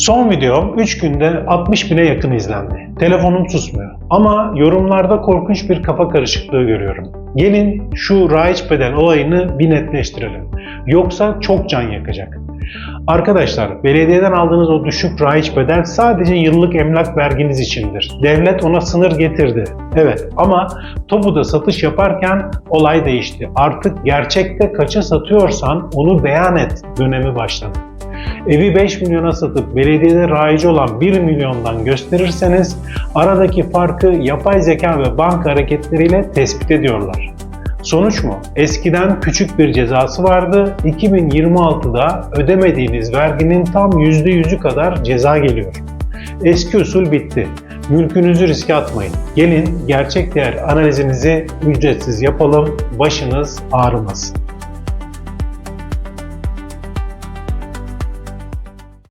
Son videom 3 günde 60 bine yakın izlendi. Telefonum susmuyor. Ama yorumlarda korkunç bir kafa karışıklığı görüyorum. Gelin şu raiç bedel olayını bir netleştirelim. Yoksa çok can yakacak. Arkadaşlar, belediyeden aldığınız o düşük raiç bedel sadece yıllık emlak verginiz içindir. Devlet ona sınır getirdi. Evet ama Topu'da satış yaparken olay değişti. Artık gerçekte kaça satıyorsan onu beyan et dönemi başladı. Evi 5 milyona satıp belediyede raici olan 1 milyondan gösterirseniz aradaki farkı yapay zeka ve banka hareketleriyle tespit ediyorlar. Sonuç mu? Eskiden küçük bir cezası vardı. 2026'da ödemediğiniz verginin tam %100'ü kadar ceza geliyor. Eski usul bitti. Mülkünüzü riske atmayın. Gelin gerçek değer analizinizi ücretsiz yapalım. Başınız ağrımasın.